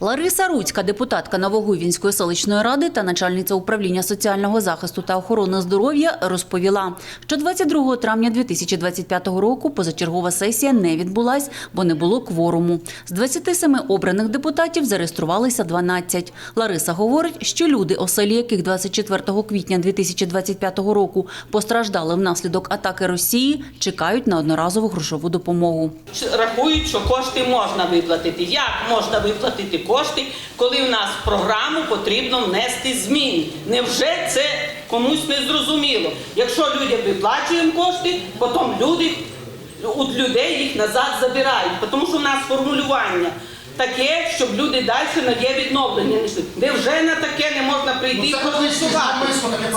Лариса Руцька, депутатка Новогуйвінської селищної ради та начальниця управління соціального захисту та охорони здоров'я, розповіла, що 22 травня 2025 року позачергова сесія не відбулась, бо не було кворуму. З 27 обраних депутатів зареєструвалися 12. Лариса говорить, що люди, оселі яких 24 квітня 2025 року постраждали внаслідок атаки Росії, чекають на одноразову грошову допомогу. рахують, що кошти можна виплатити. Як можна виплатити кошти, коли в нас в програму потрібно внести зміни? Невже це комусь не зрозуміло? Якщо людям виплачуємо кошти, потім люди у людей їх назад забирають, тому що в нас формулювання. Таке, щоб люди далі на є відновлення не йшли. Невже на таке не можна прийти і Ну, це проголосувати?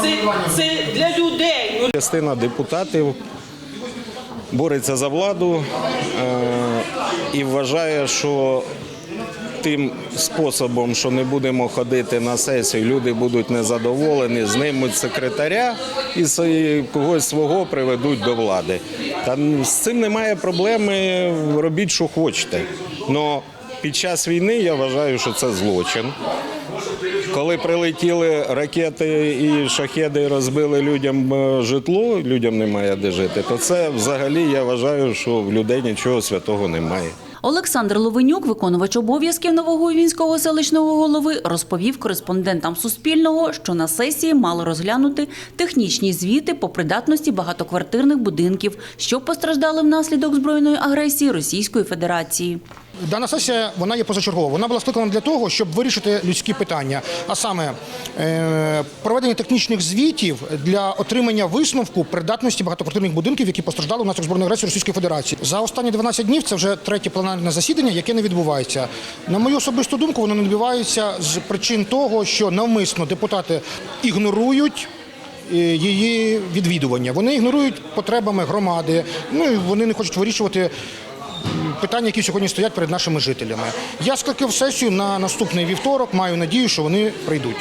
Це, це для людей. Ну, Частина депутатів бореться за владу е, і вважає, що тим способом, що не будемо ходити на сесію, люди будуть незадоволені, знимуть секретаря і когось свого приведуть до влади. Та з цим немає проблеми, робіть, що хочете. Но під час війни я вважаю, що це злочин. Коли прилетіли ракети і шахеди розбили людям е, житло, людям немає де жити, то це взагалі я вважаю, що в людей нічого святого немає. Олександр Ловенюк, виконувач обов'язків Новогуйвінського селищного голови, розповів кореспондентам Суспільного, що на сесії мали розглянути технічні звіти по придатності багатоквартирних будинків, що постраждали внаслідок збройної агресії Російської Федерації. Дана сесія вона є позачергова. Вона була скликана для того, щоб вирішити людські питання, а саме проведення технічних звітів для отримання висновку придатності багатоквартирних будинків, які постраждали внаслідок збройної агресії Російської Федерації. За останні 12 днів це вже третє пленарне засідання, яке не відбувається. На мою особисту думку, воно не відбувається з причин того, що навмисно депутати ігнорують. е, Її відвідування вони ігнорують потребами громади. Ну і вони не хочуть вирішувати питання, які сьогодні стоять перед нашими жителями. Я скликав сесію на наступний вівторок. Маю надію, що вони прийдуть.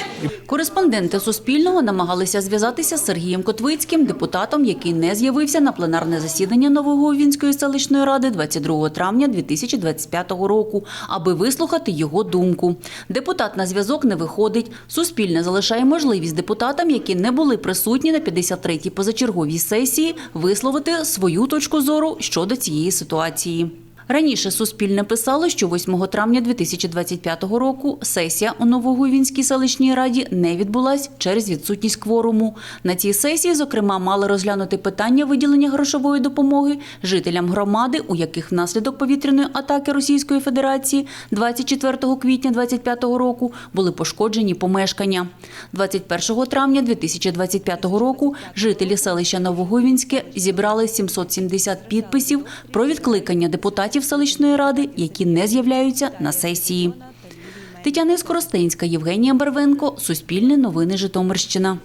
Кореспонденти Суспільного намагалися зв'язатися з Сергієм Котвицьким, депутатом, який не з'явився на пленарне засідання Новогуйвінської селищної ради 22 травня 2025 року, аби вислухати його думку. Депутат на зв'язок не виходить. Суспільне залишає можливість депутатам, які не були присутні на 53-й позачерговій сесії, висловити свою точку зору щодо цієї ситуації. Раніше Суспільне писало, що 8 травня 2025 року сесія у Новогуйвінській селищній раді не відбулась через відсутність кворуму. На цій сесії, зокрема, мали розглянути питання виділення грошової допомоги жителям громади, у яких внаслідок повітряної атаки Російської Федерації 24 квітня 2025 року були пошкоджені помешкання. 21 травня 2025 року жителі селища Новогуйвінське зібрали 770 підписів про відкликання депутатів селищної ради, які не з'являються на сесії. Тетяна Скоростенська, Євгенія Барвенко, Суспільне новини Житомирщина.